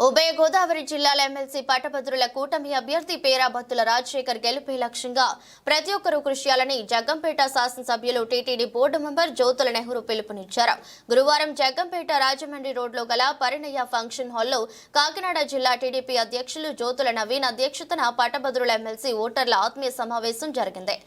ఉభయ గోదావరి జిల్లాల ఎమ్మెల్సీ పట్టభద్రుల కూటమి అభ్యర్థి పేరాభత్తుల రాజశేఖర్ గెలుపే లక్ష్యంగా. ప్రతి ఒక్కరూ కృషి చేయాలని జగ్గంపేట శాసనసభ్యులు TTD board member Jyothula Nehru పిలుపునిచ్చారు. గురువారం జగ్గంపేట రాజమండ్రి రోడ్లో గల పరిణయ ఫంక్షన్ హాల్లో కాకినాడ జిల్లా టీడీపీ అధ్యక్షులు జ్యోతుల నవీన్ అధ్యక్షతన పట్టభద్రుల ఎమ్మెల్సీ ఓటర్ల ఆత్మీయ సమావేశం జరిగింది.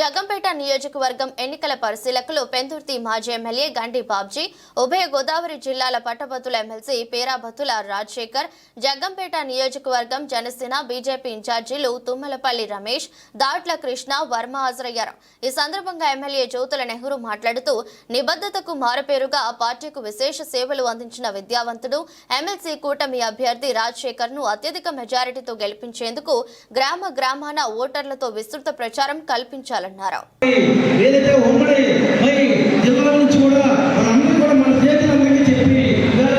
జగ్గంపేట నియోజకవర్గం ఎన్నికల పరిశీలకులు పెందుర్తి మాజీ ఎమ్మెల్యే గండి బాబ్జీ ఉభయ గోదావరి జిల్లాల పట్టభద్రుల ఎమ్మెల్సీ పేరాభత్తుల రాజశేఖర్ జగ్గంపేట నియోజకవర్గం జనసేన బీజేపీ ఇన్ఛార్జీలు తుమ్మలపల్లి రమేష్ దాట్ల కృష్ణ వర్మ హాజరయ్యారు. ఈ సందర్భంగా ఎమ్మెల్యే జ్యోతుల నెహ్రూ మాట్లాడుతూ నిబద్ధతకు మారుపేరుగా పార్టీకు విశేష సేవలు అందించిన విద్యావంతుడు ఎమ్మెల్సీ కూటమి అభ్యర్థి రాజశేఖర్ను అత్యధిక మెజారిటీతో గెలిపించేందుకు గ్రామ గ్రామాన ఓటర్లతో విస్తృత ప్రచారం కల్పించాలన్నారు ఏదైతే ఉమ్మడి మరి జిల్లాల నుంచి కూడా మనందరూ కూడా మన చేతులందరికీ చెప్పి ఇవాళ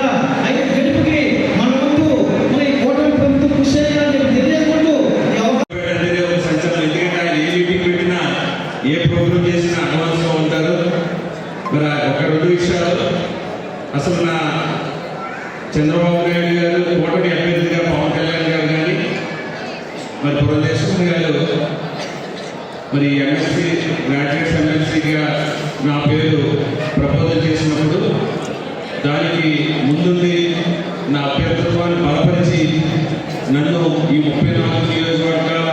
ఐదు గెలుపుకి మన వంతు మరి కూటమి ప్రభుత్వం కృషి చేయాలని చెప్పి తెలియజేసుకుంటూ ఈ అవకాశం అనేది ఒక సంచలనం ఎందుకంటే ఆయన ఏ మీటింగ్ పెట్టినా ఏ ప్రోగ్రామ్ చేసినా అడ్వాన్స్గా ఉంటారు మరి ఒక రెండు విషయాలు అసలు నా చంద్రబాబు నాయుడు గారు కూటమి అభ్యర్థిగా పవన్ కళ్యాణ్ గారు కానీ మరి పురంధేశ్వరి గారు మరి ఎమ్మెల్సీ గ్రాడ్యుయేట్స్ ఎమ్మెల్సీగా నా పేరు ప్రపోజల్ చేసినప్పుడు దానికి ముందుండి నా అభ్యర్థిత్వాన్ని బలపరిచి నన్ను ఈ ముప్పై నాలుగు నియోజకవర్గాల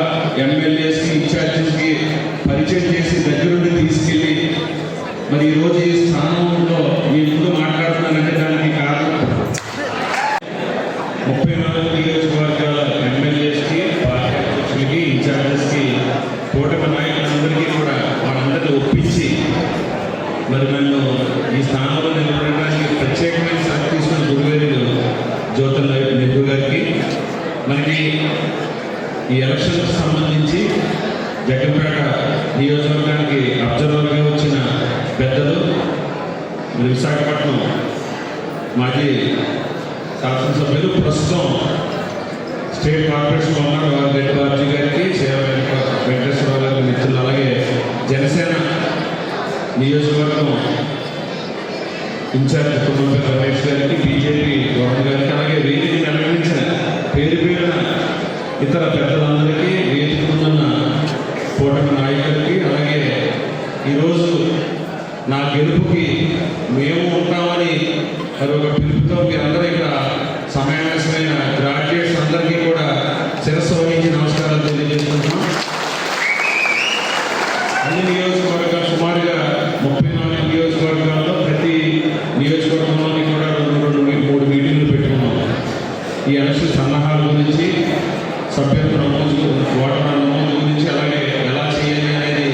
ఎమ్మెల్యేస్కి ఇన్ఛార్జెస్కి పరిచయం చేసి దగ్గరుండి తీసుకెళ్ళి మరి ఈరోజు ఈ స్థానంలో మీ ముందు మాట్లాడుతున్నానంటే దానికి కారణం ముప్పై నాలుగు నియోజకవర్గాల ఎమ్మెల్యేస్కి పార్టీ అధ్యక్షులకి ఇన్ఛార్జెస్కి కూటమి నాయకులందరికీ కూడా వాళ్ళందరినీ ఒప్పించి మరి నన్ను ఈ స్థానంలో నిలబడడానికి ప్రత్యేకమైన శ్రద్ధ తీసుకున్న గురువేరులు జ్యోతుల నెహ్రూ గారికి. మనకి ఈ ఎలక్షన్కి సంబంధించి జగన్పేట నియోజకవర్గానికి అబ్జర్వర్గా వచ్చిన పెద్దలు మరి విశాఖపట్నం మాజీ శాసనసభ్యులు ప్రస్తుతం స్టేట్ కార్పొరేషన్ ఉన్నారు రెడ్డి గారికి సేవ వెంకటేశ్వరరావు గారి మిత్రులు అలాగే జనసేన నియోజకవర్గం ఇన్ఛార్జ్ కుటుంబ రమేష్ గారికి బీజేపీ గవర్నర్ గారికి అలాగే వేదిక నిర్వహించిన పేరు పేరున ఇతర పెద్దలందరికీ వేదిక ముందున్న కూటమి నాయకులకి అలాగే ఈరోజు నా గెలుపుకి మేము ఉంటామని మరి ఒక పిలుపుతో మీరందరూ ఇక్కడ సమావేశమైన గ్రాడ్యుయేట్స్ అందరికీ కూడా శిరస్సు వహించి నమస్కారాలు తెలియజేస్తున్నాం అన్ని నియోజకవర్గాలు సుమారుగా ముప్పై నాలుగు నియోజకవర్గాల్లో ప్రతి నియోజకవర్గంలోని కూడా రెండు రెండు మీ- మూడు మీటింగ్లు పెట్టుకున్నాం ఈ ఎలక్షన్ సన్నాహాల గురించి సభ్యత్వ నమోదు ఓటర్ నమోదు గురించి అలాగే ఎలా చేయాలి అనేది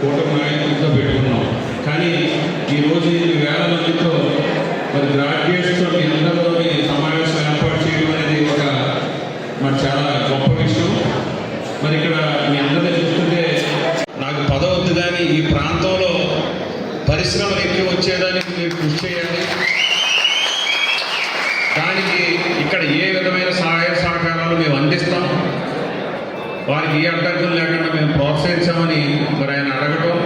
కూటమి నాయకులతో పెట్టుకున్నాం కానీ ఈరోజు ఈ వేల మందితో మరి గ్రాడ్యుయేట్స్తో మీ అందరితోని సమావేశం ఏర్పాటు చేయడం అనేది ఒక మరి చాలా గొప్ప విషయం. మరి ఇక్కడ మీ అందరినీ చూస్తుంటే నాకు పదవద్దు కానీ ఈ ప్రాంతంలో పరిశ్రమలు ఎక్కువ వచ్చేదానికి మీరు కృషి చేయాలి దానికి ఇక్కడ ఏ విధమైన సహాయ సహకారాలు మేము అందిస్తాం? వారికి ఏ అడ్డంకులు లేకుండా మేము ప్రోత్సహించామని మరి ఆయన అడగటం.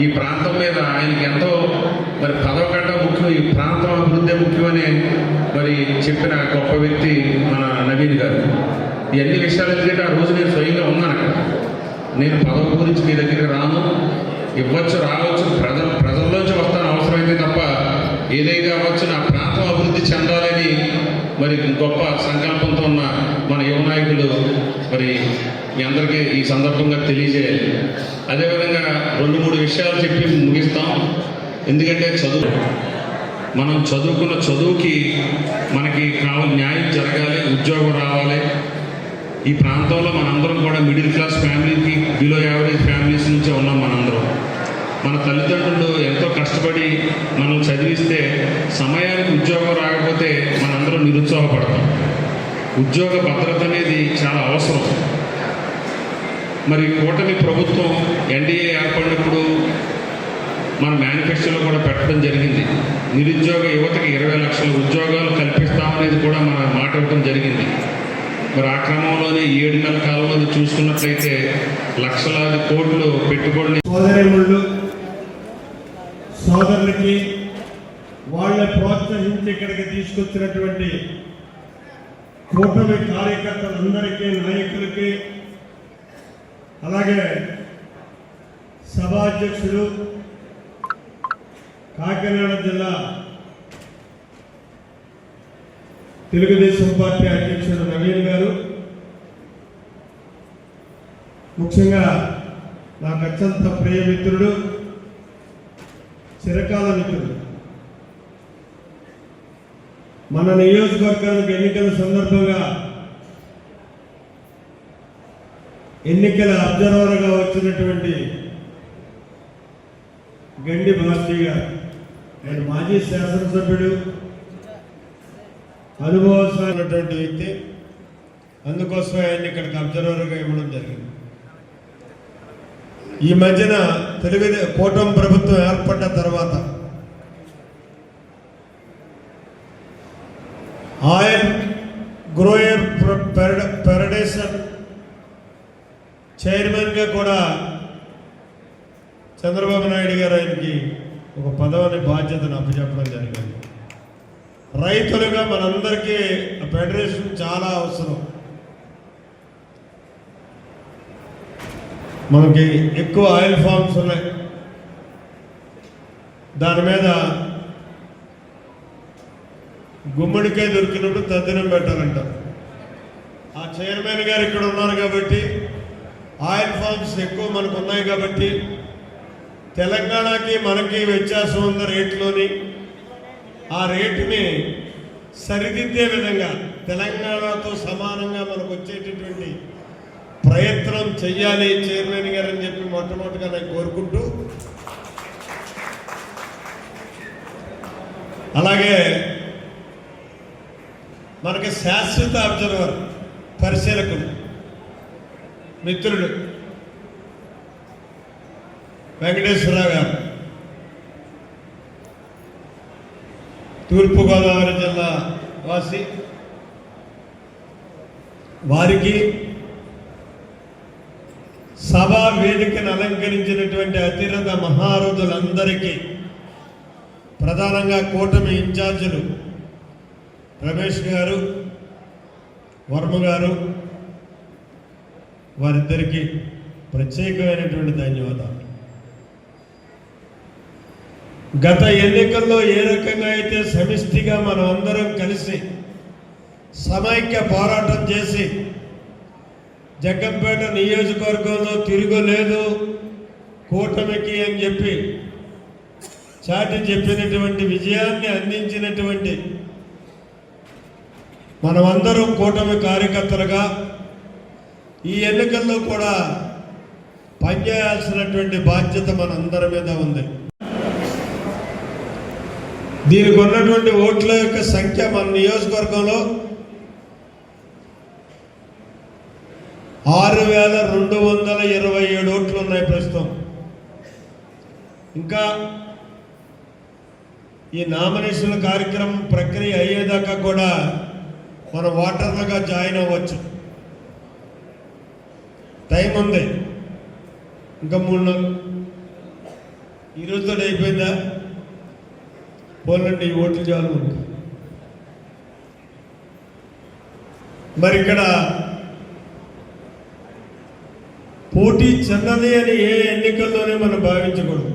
ఈ ప్రాంతం మీద ఆయనకి ఎంతో మరి పదవ కంటే ముఖ్యం ఈ ప్రాంతం అభివృద్ధి ముఖ్యమని మరి చెప్పిన గొప్ప వ్యక్తి మన నవీన్ గారు. ఇవన్నీ విషయాలు ఎందుకంటే ఆ రోజు నేను స్వయంగా ఉన్నాను అక్కడ. నేను పదవ గురించి మీ దగ్గరికి రాను. ఇవ్వచ్చు రావచ్చు ప్రజల ప్రజల్లోంచి వస్తాను. అవసరమైతే తప్ప ఏదైనా అవ్వచ్చు నా ప్రాంతం అభివృద్ధి చెందాలని మరి గొప్ప సంకల్పంతో ఉన్న మన యువ నాయకులు మరి మీ అందరికీ ఈ సందర్భంగా తెలియజేయాలి అదేవిధంగా రెండు మూడు విషయాలు చెప్పి ముగిస్తాం. ఎందుకంటే చదువు మనం చదువుకున్న చదువుకి మనకి కావాలి న్యాయం జరగాలి ఉద్యోగం రావాలి. ఈ ప్రాంతంలో మనందరం కూడా మిడిల్ క్లాస్ ఫ్యామిలీకి బిలో యావరేజ్ ఫ్యామిలీస్ నుంచే ఉన్నాం మనందరం. మన తల్లిదండ్రులు ఎంతో కష్టపడి మనం చదివిస్తే సమయానికి ఉద్యోగం రాకపోతే మనందరం నిరుత్సాహపడతాం. ఉద్యోగ భద్రత అనేది చాలా అవసరం. మరి కూటమి ప్రభుత్వం ఎన్డీఏ ఏర్పడినప్పుడు మన మేనిఫెస్టోలో కూడా పెట్టడం జరిగింది. నిరుద్యోగ యువతకి ఇరవై లక్షల ఉద్యోగాలు కల్పిస్తామనేది కూడా మన మాట ఇవ్వడం జరిగింది. మరి ఆ క్రమంలోనే ఏడు నెలల కాలంలో చూసుకున్నట్లయితే లక్షలాది కోట్లు పెట్టుబడులు సోదరులకి వాళ్ళ ప్రోత్సహించి ఇక్కడికి తీసుకొచ్చినటువంటి కూటమి కార్యకర్తలందరికీ నాయకులకి అలాగే సభాధ్యక్షుడు కాకినాడ జిల్లా తెలుగుదేశం పార్టీ అధ్యక్షుడు నవీన్ గారు. ముఖ్యంగా నాకు అత్యంత ప్రియమిత్రుడు చిరకాల మిత్రుడు మన నియోజకవర్గానికి ఎన్నికల సందర్భంగా ఎన్నికల అబ్జర్వర్గా వచ్చినటువంటి గండి భారతి గారు ఆయన మాజీ శాసనసభ్యుడు అనుభవస్తున్నటువంటి వ్యక్తి. అందుకోసమే ఆయన ఇక్కడికి అబ్జర్వర్గా ఇవ్వడం జరిగింది. ఈ మధ్యన తెలుగుదే కూటమి ప్రభుత్వం ఏర్పడ్డ తర్వాత ఆయిల్ గ్రోయర్ పెరడేషన్ చైర్మన్గా కూడా చంద్రబాబు నాయుడు గారు ఆయనకి ఒక పదవిని బాధ్యతను అప్పచెప్పడం జరిగింది. రైతులుగా మనందరికీ ఆ ఫెడరేషన్ చాలా అవసరం మనకి ఎక్కువ ఆయిల్ ఫార్మ్స్ ఉన్నాయి. దాని మీద గుమ్మడికాయ దొరికినప్పుడు తద్దినం పెట్టాలంట. ఆ చైర్మన్ గారు ఇక్కడ ఉన్నారు కాబట్టి ఆయిల్ ఫార్మ్స్ ఎక్కువ మనకు ఉన్నాయి కాబట్టి తెలంగాణకి మనకి వ్యత్యాసం ఉంది రేట్లోని ఆ రేటుని సరిదిద్దే విధంగా తెలంగాణతో సమానంగా మనకు వచ్చేటటువంటి ప్రయత్నం చెయ్యాలి చైర్మన్ గారు అని చెప్పి మొట్టమొదటిగా నేను కోరుకుంటూ అలాగే మనకి శాశ్వత అబ్జర్వర్ పరిశీలకుడు మిత్రుడు వెంకటేశ్వరరావు గారు. తూర్పుగోదావరి జిల్లా వాసి వారికి సభా వేదికను అలంకరించినటువంటి అతిరథ మహారథులందరికీ ప్రధానంగా కూటమి ఇన్ఛార్జీలు రమేష్ గారు వర్మ గారు వారిద్దరికీ ప్రత్యేకమైనటువంటి ధన్యవాదాలు. గత ఎన్నికల్లో ఏ రకంగా అయితే సమిష్టిగా మనం అందరం కలిసి సమైక్య పోరాటం చేసి జగ్గంపేట నియోజకవర్గంలో తిరుగులేదు. కూటమికి అని చెప్పి చాటి చెప్పినటువంటి విజయాన్ని అందించినటువంటి మనమందరం కూటమి కార్యకర్తలుగా ఈ ఎన్నికల్లో కూడా పనిచేయాల్సినటువంటి బాధ్యత మనందరి మీద ఉంది. దీనికి ఉన్నటువంటి ఓట్ల యొక్క సంఖ్య మన నియోజకవర్గంలో ఆరు వేల రెండు వందల ఇరవై ఏడు ఓట్లు ఉన్నాయి ప్రస్తుతం. ఇంకా ఈ నామినేషన్ల కార్యక్రమం ప్రక్రియ అయ్యేదాకా కూడా మన ఓటర్లుగా జాయిన్ అవ్వచ్చు. టైం ఉంది. ఇంకా మూడు నెలలు ఈరోజుతో అయిపోయిందా? పోలండి ఈ ఓట్లు చాలు మరి ఇక్కడ పోటీ చిన్నది అని ఏ ఎన్నికల్లోనే మనం భావించకూడదు.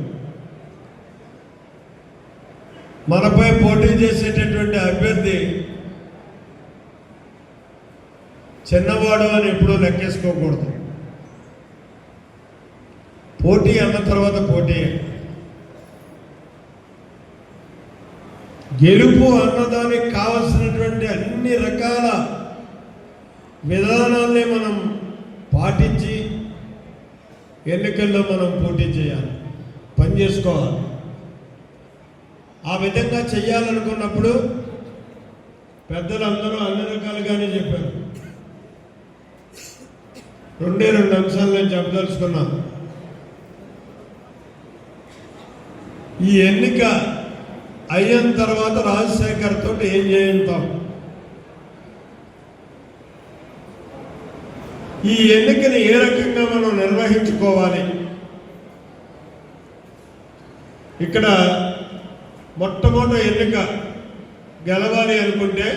మనపై పోటీ చేసేటటువంటి అభ్యర్థి చిన్నవాడు అని ఎప్పుడూ లెక్కేసుకోకూడదు. పోటీ అన్న తర్వాత పోటీ. గెలుపు అన్నదానికి కావలసినటువంటి అన్ని రకాల విధానాల్ని మనం పాటించి ఎన్నికల్లో మనం పోటీ చేయాలి పని చేసుకోవాలి. ఆ విధంగా చేయాలనుకున్నప్పుడు పెద్దలందరూ అన్ని రకాలుగానే చెప్పారు. రెండే రెండు అంశాలు నేను చెప్పదలుచుకున్నాను ఈ ఎన్నిక అయిన తర్వాత రాజశేఖర్ తోటి ఏం చేయించాం ఈ ఎన్నికని ఏ రకంగా మనం నిర్వహించుకోవాలి? ఇక్కడ మొట్టమొదటి ఎన్నిక గెలవాలి అనుకుంటే